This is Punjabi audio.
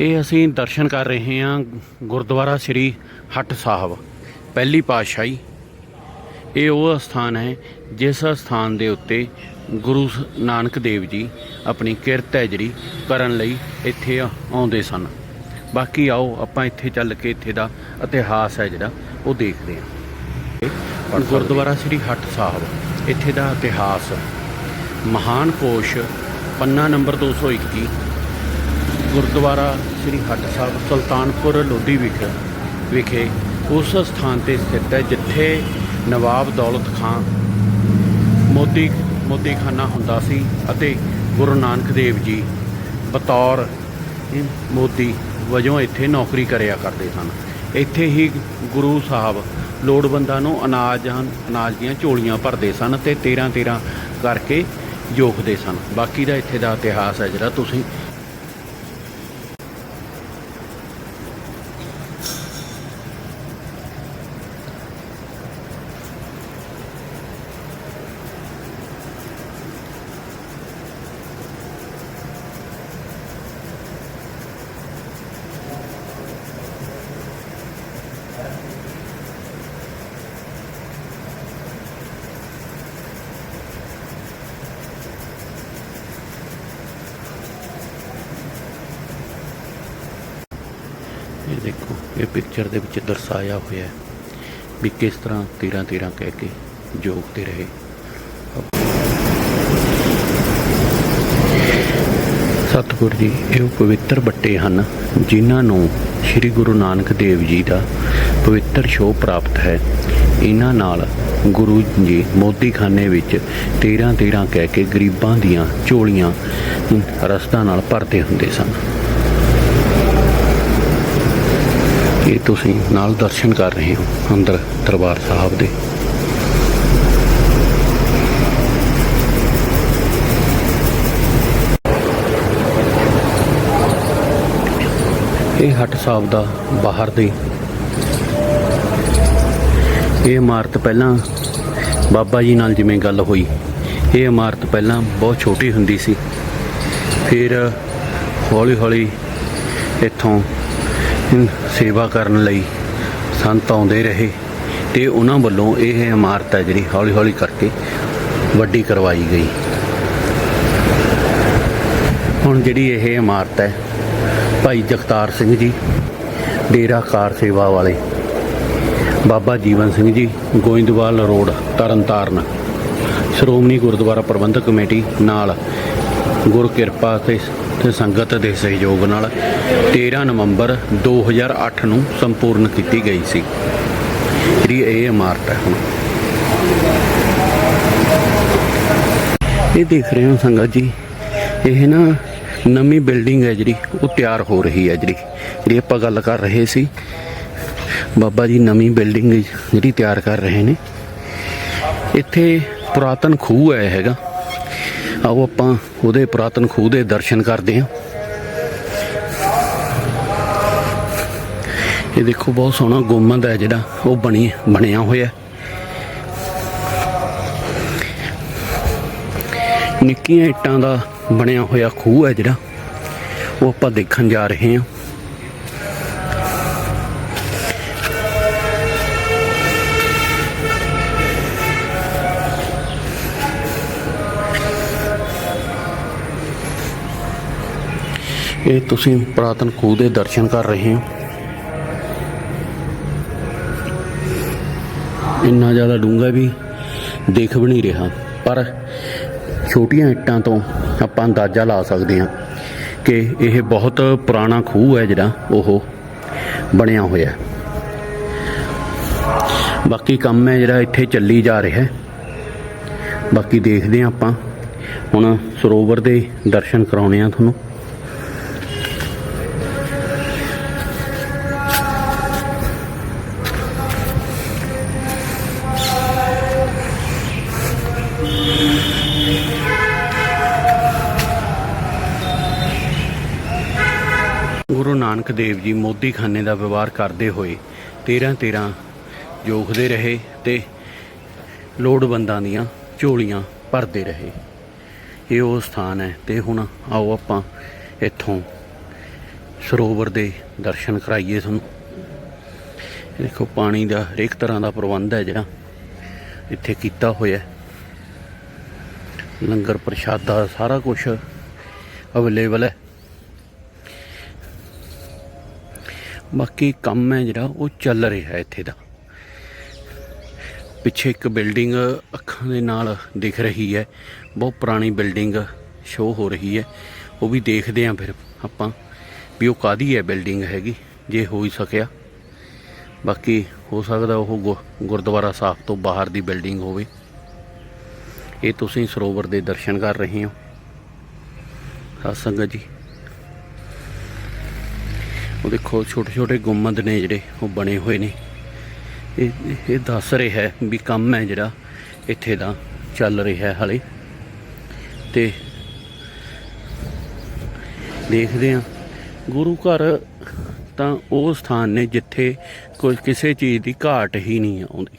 ਇਹ ਅਸੀਂ ਦਰਸ਼ਨ ਕਰ ਰਹੇ ਹਾਂ ਗੁਰਦੁਆਰਾ ਸ੍ਰੀ ਹੱਟ ਸਾਹਿਬ, ਪਹਿਲੀ ਪਾਤਸ਼ਾਹੀ। ਇਹ ਉਹ ਸਥਾਨ ਹੈ ਜਿਸ ਸਥਾਨ ਦੇ ਉੱਤੇ ਗੁਰੂ ਸ- ਨਾਨਕ ਦੇਵ ਜੀ ਆਪਣੀ ਕਿਰਤ ਹੈ ਜਿਹੜੀ ਕਰਨ ਲਈ ਇੱਥੇ ਆਉਂਦੇ ਸਨ। ਬਾਕੀ ਆਓ, ਆਪਾਂ ਇੱਥੇ ਚੱਲ ਕੇ ਇੱਥੇ ਦਾ ਇਤਿਹਾਸ ਹੈ ਜਿਹੜਾ, ਉਹ ਦੇਖਦੇ ਹਾਂ। ਗੁਰਦੁਆਰਾ ਸ੍ਰੀ ਹੱਟ ਸਾਹਿਬ, ਇੱਥੇ ਦਾ ਇਤਿਹਾਸ। ਮਹਾਨ ਕੋਸ਼ ਪੰਨਾ ਨੰਬਰ 221 ਗੁਰਦੁਆਰਾ ਸ੍ਰੀ ਹੱਟ ਸਾਹਿਬ, ਸੁਲਤਾਨਪੁਰ ਲੋਧੀ ਵਿਖੇ ਵਿਖੇ ਉਸ ਸਥਾਨ ਤੇ ਸਥਿਤ ਹੈ, ਜਿੱਥੇ ਨਵਾਬ ਦੌਲਤ ਖਾਨ ਮੋਦੀ, ਮੋਦੀਖਾਨਾ ਹੁੰਦਾ ਸੀ ਅਤੇ ਗੁਰੂ ਨਾਨਕ ਦੇਵ ਜੀ ਬਤੌਰ ਮੋਦੀ ਵਜੋਂ ਇੱਥੇ ਨੌਕਰੀ ਕਰਿਆ ਕਰਦੇ ਸਨ। ਇੱਥੇ ਹੀ ਗੁਰੂ ਸਾਹਿਬ ਲੋੜਵੰਦਾਂ ਨੂੰ ਅਨਾਜ ਅਨਾਜ ਦੀਆਂ ਝੋਲੀਆਂ ਭਰਦੇ ਸਨ ਤੇ 13 13 ਕਰਕੇ ਜੋਖਦੇ ਸਨ। ਬਾਕੀ ਦਾ ਇੱਥੇ ਦਾ ਇਤਿਹਾਸ ਹੈ ਜਿਹੜਾ ਤੁਸੀਂ ਇਹ ਦੇਖੋ ਇਹ ਪਿਕਚਰ ਦੇ ਵਿੱਚ ਦਰਸਾਇਆ ਹੋਇਆ ਹੈ ਵੀ ਕਿਸ ਤਰ੍ਹਾਂ 13 13 ਕਹਿ ਕੇ ਜੋਗਦੇ ਰਹੇ। ਸਤਿਗੁਰ ਜੀ, ਇਹ ਪਵਿੱਤਰ ਬੱਟੇ ਹਨ ਜਿਨ੍ਹਾਂ ਨੂੰ ਸ੍ਰੀ ਗੁਰੂ ਨਾਨਕ ਦੇਵ ਜੀ ਦਾ ਪਵਿੱਤਰ ਸ਼ੋਅ ਪ੍ਰਾਪਤ ਹੈ। ਇਹਨਾਂ ਨਾਲ ਗੁਰੂ ਜੀ ਮੋਦੀਖਾਨੇ ਵਿੱਚ 13 13 ਕਹਿ ਕੇ ਗਰੀਬਾਂ ਦੀਆਂ ਝੋਲੀਆਂ ਰਸਤਾ ਨਾਲ ਭਰਦੇ ਹੁੰਦੇ ਸਨ। ਇਹ ਤੁਸੀਂ ਨਾਲ ਦਰਸ਼ਨ ਕਰ ਰਹੇ ਹੋ ਅੰਦਰ ਦਰਬਾਰ ਸਾਹਿਬ ਦੇ। ਇਹ ਹੱਟ ਸਾਹਿਬ ਦਾ ਬਾਹਰ ਦੀ। ਇਹ ਇਮਾਰਤ ਪਹਿਲਾਂ ਬਾਬਾ ਜੀ ਨਾਲ ਜਿਵੇਂ ਗੱਲ ਹੋਈ। ਇਹ ਇਮਾਰਤ ਪਹਿਲਾਂ ਬਹੁਤ ਛੋਟੀ ਹੁੰਦੀ ਸੀ। ਫਿਰ ਹੌਲੀ ਹੌਲੀ ਇੱਥੋਂ ਸੇਵਾ ਕਰਨ ਲਈ ਸੰਤ ਆਉਂਦੇ ਰਹੇ ਤੇ ਉਹਨਾਂ ਵੱਲੋਂ ਇਹ ਇਮਾਰਤ ਹੈ ਜਿਹੜੀ ਹੌਲੀ ਹੌਲੀ ਕਰਕੇ ਵੱਡੀ ਕਰਵਾਈ ਗਈ। ਹੁਣ ਜਿਹੜੀ ਇਹ ਇਮਾਰਤ ਹੈ, ਭਾਈ ਜਗਤਾਰ ਸਿੰਘ ਜੀ, ਡੇਰਾ ਕਾਰ ਸੇਵਾ ਵਾਲੇ, ਬਾਬਾ ਜੀਵਨ ਸਿੰਘ ਜੀ, ਗੋਇੰਦਵਾਲ ਰੋਡ, ਤਰਨਤਾਰਨ, ਸ਼੍ਰੋਮਣੀ ਗੁਰਦੁਆਰਾ ਪ੍ਰਬੰਧਕ ਕਮੇਟੀ ਨਾਲ ਗੁਰ ਕਿਰਪਾ ਤੇ ਤੇ ਸੰਗਤ ਦੇ ਸਹਿਯੋਗ ਨਾਲ 13 ਨਵੰਬਰ 2008 ਨੂੰ ਸੰਪੂਰਨ ਕੀਤੀ ਗਈ ਸੀ। ਜਿਹੜੀ ਇਹ ਇਮਾਰਤ ਹੈ ਹੁਣ। ਇਹ ਦੇਖ ਰਹੇ ਹੋ ਸੰਗਤ ਜੀ, ਇਹ ਨਾ ਨਵੀਂ ਬਿਲਡਿੰਗ ਹੈ ਜਿਹੜੀ, ਉਹ ਤਿਆਰ ਹੋ ਰਹੀ ਹੈ ਜਿਹੜੀ। ਜਿਹੜੀ ਆਪਾਂ ਗੱਲ ਕਰ ਰਹੇ ਸੀ, ਬਾਬਾ ਜੀ ਨਵੀਂ ਬਿਲਡਿੰਗ ਜਿਹੜੀ ਤਿਆਰ ਕਰ ਰਹੇ ਨੇ। ਇੱਥੇ ਪੁਰਾਤਨ ਖੂਹ ਹੈ ਹੈਗਾ। ਆਓ ਆਪਾਂ ਉਹਦੇ ਪੁਰਾਤਨ ਖੂਹ ਦੇ ਦਰਸ਼ਨ ਕਰਦੇ ਹਾਂ। ਇਹ ਦੇਖੋ ਬਹੁਤ ਸੋਹਣਾ ਗੁੰਮਦ ਹੈ ਜਿਹੜਾ, ਉਹ ਬਣੀ, ਬਣਿਆ ਹੋਇਆ ਨਿੱਕੀਆਂ ਇੱਟਾਂ ਦਾ ਬਣਿਆ ਹੋਇਆ ਖੂਹ ਹੈ ਜਿਹੜਾ, ਉਹ ਆਪਾਂ ਦੇਖਣ ਜਾ ਰਹੇ ਹਾਂ। ਇਹ ਤੁਸੀਂ ਪੁਰਾਤਨ ਖੂਹ ਦੇ ਦਰਸ਼ਨ ਕਰ ਰਹੇ ਹੋ? ਇੰਨਾ ਜ਼ਿਆਦਾ ਡੂੰਘਾ ਵੀ ਦੇਖ ਵੀ ਨਹੀਂ ਰਿਹਾ, ਪਰ ਛੋਟੀਆਂ ਇੱਟਾਂ ਤੋਂ ਆਪਾਂ ਅੰਦਾਜ਼ਾ ਲਾ ਸਕਦੇ ਹਾਂ ਕਿ ਇਹ ਬਹੁਤ ਪੁਰਾਣਾ ਖੂਹ ਹੈ ਜਿਹੜਾ ਉਹ ਬਣਿਆ ਹੋਇਆ ਬਾਕੀ ਕੰਮ ਹੈ ਜਿਹੜਾ ਇੱਥੇ ਚੱਲੀ ਜਾ ਰਿਹਾ ਹੈ। ਬਾਕੀ ਦੇਖਦੇ ਹਾਂ ਆਪਾਂ। ਹੁਣ ਸਰੋਵਰ ਦੇ ਦਰਸ਼ਨ ਕਰਾਉਣੇ ਆ ਤੁਹਾਨੂੰ। ਨਾਨਕ ਦੇਵ ਜੀ ਮੋਦੀਖਾਨੇ ਦਾ ਵਿਵਹਾਰ ਕਰਦੇ ਹੋਏ 13 13 ਜੋਖਦੇ ਰਹੇ ਤੇ ਲੋੜਵੰਦਾਂ ਦੀਆਂ ਝੋਲੀਆਂ ਭਰਦੇ ਰਹੇ। ਇਹ ਉਹ ਸਥਾਨ ਹੈ ਤੇ ਹੁਣ ਆਓ ਆਪਾਂ ਇੱਥੋਂ ਸਰੋਵਰ ਦੇ ਦਰਸ਼ਨ ਕਰਾਈਏ ਤੁਹਾਨੂੰ। ਦੇਖੋ, ਪਾਣੀ ਦਾ ਹਰੇਕ ਤਰ੍ਹਾਂ ਦਾ ਪ੍ਰਬੰਧ ਹੈ ਜਿਹੜਾ ਇੱਥੇ ਕੀਤਾ ਹੋਇਆ ਲੰਗਰ ਪ੍ਰਸ਼ਾਦਾ ਸਾਰਾ ਕੁਝ ਅਵੇਲੇਬਲ ਹੈ। ਬਾਕੀ ਕੰਮ ਹੈ ਜਿਹੜਾ, ਉਹ ਚੱਲ ਰਿਹਾ ਇੱਥੇ ਦਾ। ਪਿੱਛੇ ਇੱਕ ਬਿਲਡਿੰਗ ਅੱਖਾਂ ਦੇ ਨਾਲ ਦਿਖ ਰਹੀ ਹੈ। ਬਹੁਤ ਪੁਰਾਣੀ ਬਿਲਡਿੰਗ ਸ਼ੋ ਹੋ ਰਹੀ ਹੈ। ਉਹ ਵੀ ਦੇਖਦੇ ਆਂ ਫਿਰ ਆਪਾਂ ਵੀ ਉਹ ਕਾਦੀ ਹੈ ਬਿਲਡਿੰਗ ਹੈਗੀ, ਜੇ ਹੋ ਹੀ ਸਕਿਆ। ਬਾਕੀ ਹੋ ਸਕਦਾ ਉਹ ਗੁ- ਗੁਰਦੁਆਰਾ ਸਾਹਿਬ ਤੋਂ ਬਾਹਰ ਦੀ ਬਿਲਡਿੰਗ ਹੋਵੇ। ਇਹ ਤੁਸੀਂ ਸਰੋਵਰ ਦੇ ਦਰਸ਼ਨ ਕਰ ਰਹੇ ਹੋ। ਸਾਧ ਸੰਗਤ ਜੀ। ਉਹ ਦੇਖੋ ਛੋਟੇ ਛੋਟੇ ਗੁੰਮਦ ਨੇ ਜਿਹੜੇ, ਉਹ ਬਣੇ ਹੋਏ ਨੇ। ਇਹ ਇਹ ਦੱਸ ਰਿਹਾ ਹੈ ਵੀ ਕੰਮ ਹੈ ਜਿਹੜਾ, ਇੱਥੇ ਦਾ ਚੱਲ ਰਿਹਾ ਹੈ ਹਲੇ। ਤੇ ਦੇਖਦੇ ਹਾਂ। ਗੁਰੂ ਘਰ ਤਾਂ ਉਹ ਸਥਾਨ ਨੇ ਜਿੱਥੇ ਕੋਈ ਕਿਸੇ ਚੀਜ਼ ਦੀ ਘਾਟ ਹੀ ਨਹੀਂ ਆਉਂਦੀ।